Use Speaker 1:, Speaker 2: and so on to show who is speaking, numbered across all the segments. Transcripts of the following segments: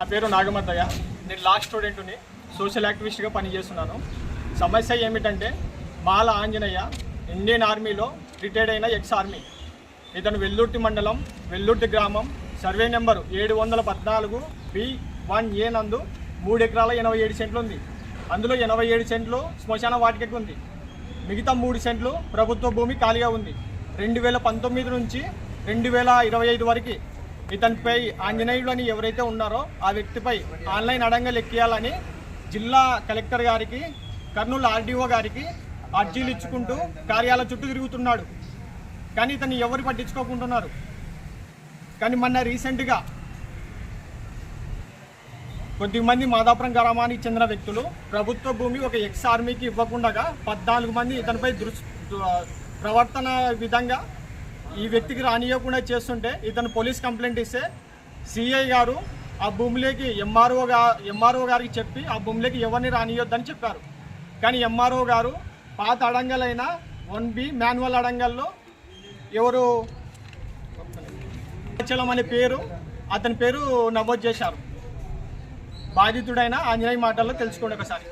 Speaker 1: నా పేరు నాగమద్దయ్య. నేను లా స్టూడెంట్ని సోషల్ యాక్టివిస్ట్గా పనిచేస్తున్నాను. సమస్య ఏమిటంటే మాల ఆంజనేయ ఇండియన్ ఆర్మీలో రిటైర్డ్ అయిన ఎక్స్ ఆర్మీ ఇతను వెల్లుర్తి మండలం వెల్లుర్తి గ్రామం. సర్వే నెంబరు ఏడు వందల పద్నాలుగు బి వన్ ఏ నందు మూడు ఎకరాల ఎనభై ఏడు సెంట్లు ఉంది. అందులో ఎనభై ఏడు సెంట్లు శ్మశాన వాటికకు ఉంది. మిగతా మూడు సెంట్లు ప్రభుత్వ భూమి ఖాళీగా ఉంది. రెండు వేల పంతొమ్మిది నుంచి రెండు వేల ఇరవై ఐదు వరకు ఇతనిపై ఆంజనేయుడు అని ఎవరైతే ఉన్నారో ఆ వ్యక్తిపై ఆన్లైన్ అడంగలు ఎక్కియాలని జిల్లా కలెక్టర్ గారికి కర్నూలు ఆర్డీఓ గారికి అర్జీలు ఇచ్చుకుంటూ కార్యాలయ చుట్టూ తిరుగుతున్నాడు. కానీ ఇతన్ని ఎవరు పట్టించుకోకుంటున్నారు? కానీ మొన్న రీసెంట్గా కొద్దిమంది మాదాపురం గ్రామానికి చెందిన వ్యక్తులు ప్రభుత్వ భూమి ఒక ఎక్స్ ఆర్మీకి ఇవ్వకుండా పద్నాలుగు మంది ఇతనిపై దృష్ ప్రవర్తన విధంగా ఈ వ్యక్తికి రానియకుండా చేస్తుంటే ఇతను పోలీస్ కంప్లైంట్ ఇస్తే సిఐ గారు ఆ భూమిలోకి ఎంఆర్ఓ గా ఎంఆర్ఓ గారికి చెప్పి ఆ భూమిలోకి ఎవరిని రానియొద్దని చెప్పారు. కానీ ఎంఆర్ఓ గారు పాత అడంగలైన వన్ బి మాన్యువల్ అడంగల్లో ఎవరు అచలం అనే పేరు అతని పేరు నమోదు చేశారు. బాధితుడైన ఆంజనేయ మాటల్లో తెలుసుకోండి ఒకసారి.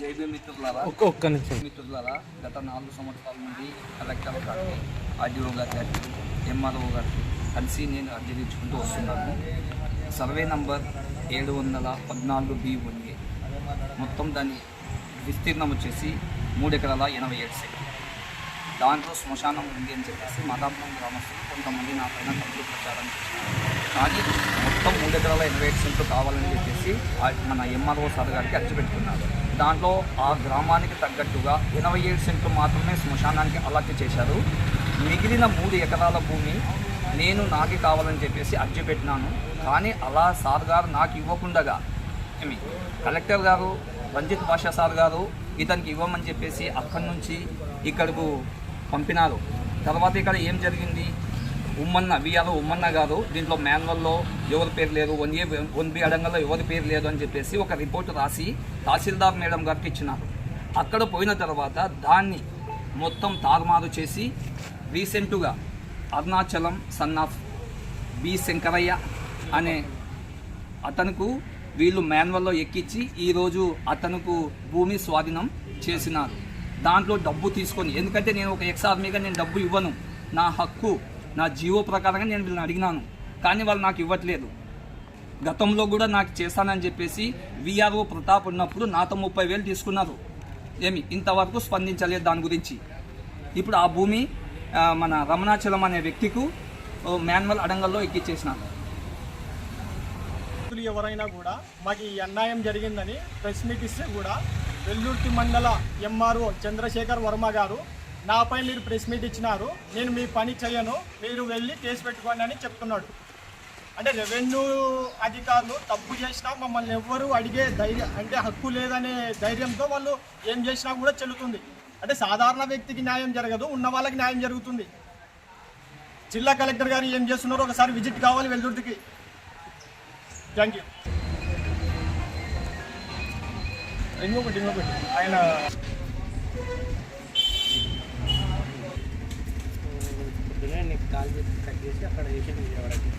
Speaker 2: జైబీ మిత్రులారా.
Speaker 3: ఒక్క ఒక్క నిమిషం.
Speaker 2: మిత్రులారా గత నాలుగు సంవత్సరాల నుండి కలెక్టర్ గారికి ఆర్డీఓ గారికి ఎంఆర్ఓ గారికి కలిసి నేను అర్జీ తెచ్చుకుంటూ వస్తున్నాను. సర్వే నంబర్ ఏడు వందల పద్నాలుగు బి ఉంది మొత్తం దాని విస్తీర్ణం వచ్చేసి మూడు ఎకరాల ఎనభై ఏడు సెంట్లు. దాంట్లో శ్మశానం ఉంది అని చెప్పేసి మాదాపురం గ్రామస్తులు కొంతమంది నా పైన తప్పుడు ప్రచారం చేశారు కానీ మొత్తం మూడు ఎకరాల ఎనభై ఏడు సెంట్లు కావాలని చెప్పేసి మన ఎంఆర్ఓ సార్ గారికి అర్జీ పెట్టుకున్నారు. దాంట్లో ఆ గ్రామానికి తగ్గట్టుగా ఎనభై ఏడు సెంట్లు మాత్రమే శ్మశానానికి అలాట్ చేశారు. మిగిలిన మూడు ఎకరాల భూమి నేను నాకే కావాలని చెప్పేసి అర్జీ పెట్టినాను. కానీ అలా సార్ గారు నాకు ఇవ్వకుండగా కలెక్టర్ గారు రంజిత్ పాషా సార్ గారు ఇతనికి ఇవ్వమని చెప్పేసి అక్కడి నుంచి ఇక్కడకు పంపినారు. తర్వాత ఇక్కడ ఏం జరిగింది? ఉమ్మన్న విఆర్ఓ ఉమ్మన్న గారు దీంట్లో మాన్యువల్లో ఎవరి పేరు లేదు వన్ ఏ వన్ బి అడంగల్లో ఎవరి పేరు లేదు అని చెప్పేసి ఒక రిపోర్ట్ రాసి తహసీల్దార్ మేడం గారికి ఇచ్చినారు. అక్కడ పోయిన తర్వాత దాన్ని మొత్తం తారుమారు చేసి రీసెంట్గా Arunachalam son of B Shankaraiah అనే అతనుకు వీళ్ళు మాన్యువల్లో ఎక్కించి ఈరోజు అతనుకు భూమి స్వాధీనం చేసినారు. దాంట్లో డబ్బు తీసుకొని ఎందుకంటే నేను ఒక ఎక్స్ ఆర్మీగా నేను డబ్బు ఇవ్వను. నా హక్కు నా జీవో ప్రకారంగా నేను వీళ్ళని అడిగినాను. కానీ వాళ్ళు నాకు ఇవ్వట్లేదు. గతంలో కూడా నాకు చేస్తానని చెప్పేసి విఆర్ఓ ప్రతాప్ ఉన్నప్పుడు నాతో ముప్పై వేలు తీసుకున్నారు. ఏమి? ఇంతవరకు స్పందించలేదు దాని గురించి. ఇప్పుడు ఆ భూమి మన రమణాచలం అనే వ్యక్తికు ఓ, మాన్యువల్ అడంగల్లో
Speaker 1: ఎక్కిచ్చేసినాను ఎవరైనా కూడా మాకు ఈ అన్యాయం జరిగిందని ప్రెస్ మీట్ ఇస్తే కూడా వెల్లుర్తి మండల ఎంఆర్ఓ చంద్రశేఖర్ వర్మ గారు నాపై మీరు ప్రెస్ మీట్ ఇచ్చినారు నేను మీ పని చేయను మీరు వెళ్ళి కేసు పెట్టుకోండి అని చెప్తున్నాడు. అంటే రెవెన్యూ అధికారులు తప్పు చేసినా మమ్మల్ని ఎవ్వరూ అడిగే ధైర్యం అంటే హక్కు లేదనే ధైర్యంతో వాళ్ళు ఏం చేసినా కూడా చెల్లుతుంది. అంటే సాధారణ వ్యక్తికి న్యాయం జరగదు ఉన్న వాళ్ళకి న్యాయం జరుగుతుంది. జిల్లా కలెక్టర్ గారు ఏం చేస్తున్నారో ఒకసారి విజిట్ కావాలి వెల్దుర్తికి. థ్యాంక్ యూ ఇంకొకటి ఇంకొకటి ఆయన
Speaker 3: కాల్ చేసి కట్ చేసి అక్కడ వేసి విజయవాడకి.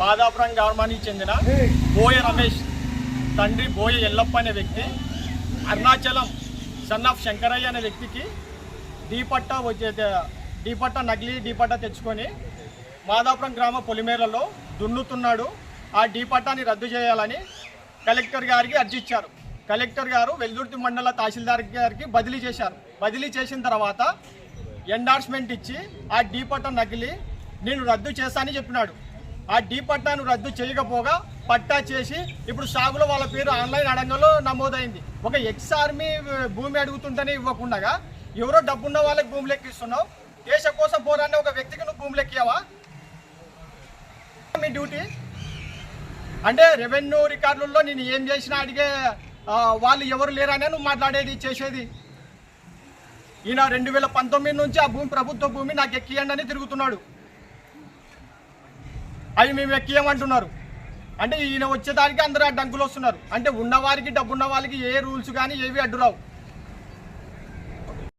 Speaker 1: మాదాపురం గ్రామానికి చెందిన బోయ రమేష్ తండ్రి బోయ ఎల్లప్ప అనే వ్యక్తి అరుణాచలం సన్ ఆఫ్ శంకరయ్య అనే వ్యక్తికి డీపట్టా వచ్చే డీపట్టా నకిలీ డీపట్ట తెచ్చుకొని మాదాపురం గ్రామ పొలిమేరలో దున్నుతున్నాడు. ఆ డీపట్టాని రద్దు చేయాలని కలెక్టర్ గారికి అర్జీ ఇచ్చారు. కలెక్టర్ గారు వెల్దుర్తి మండల తహసీల్దార్ గారికి బదిలీ చేశారు. బదిలీ చేసిన తర్వాత ఎండార్స్మెంట్ ఇచ్చి ఆ డీ పట్టా నకిలి నేను రద్దు చేస్తానని చెప్పినాడు. ఆ డీ పట్టాను రద్దు చేయకపోగా పట్టా చేసి ఇప్పుడు సాగులో వాళ్ళ పేరు ఆన్లైన్ అడంగంలో నమోదైంది. ఒక ఎక్స్ ఆర్మీ భూమి అడుగుతుంటేనే ఇవ్వకుండా ఎవరో డబ్బున్న వాళ్ళకి భూమి లెక్కిస్తున్నావు దేశం కోసం పోరాడిన ఒక వ్యక్తికి నువ్వు భూమి లెక్కియావా మీ డ్యూటీ? అంటే రెవెన్యూ రికార్డులలో నేను ఏం చేసినా అడిగే వాళ్ళు ఎవరు లేరనే నువ్వు మాట్లాడేది చేసేది. ఈయన రెండు వేల పంతొమ్మిది నుంచి ఆ భూమి ప్రభుత్వ భూమి నాకు ఎక్కియండి అని తిరుగుతున్నాడు. అవి మేము ఎక్కియమంటున్నారు. అంటే ఈయన వచ్చేదానికి అందరూ అడ్డంకులు వస్తున్నారు. అంటే ఉన్నవారికి డబ్బున్న వాళ్ళకి ఏ రూల్స్ కానీ ఏవి అడ్డు రావు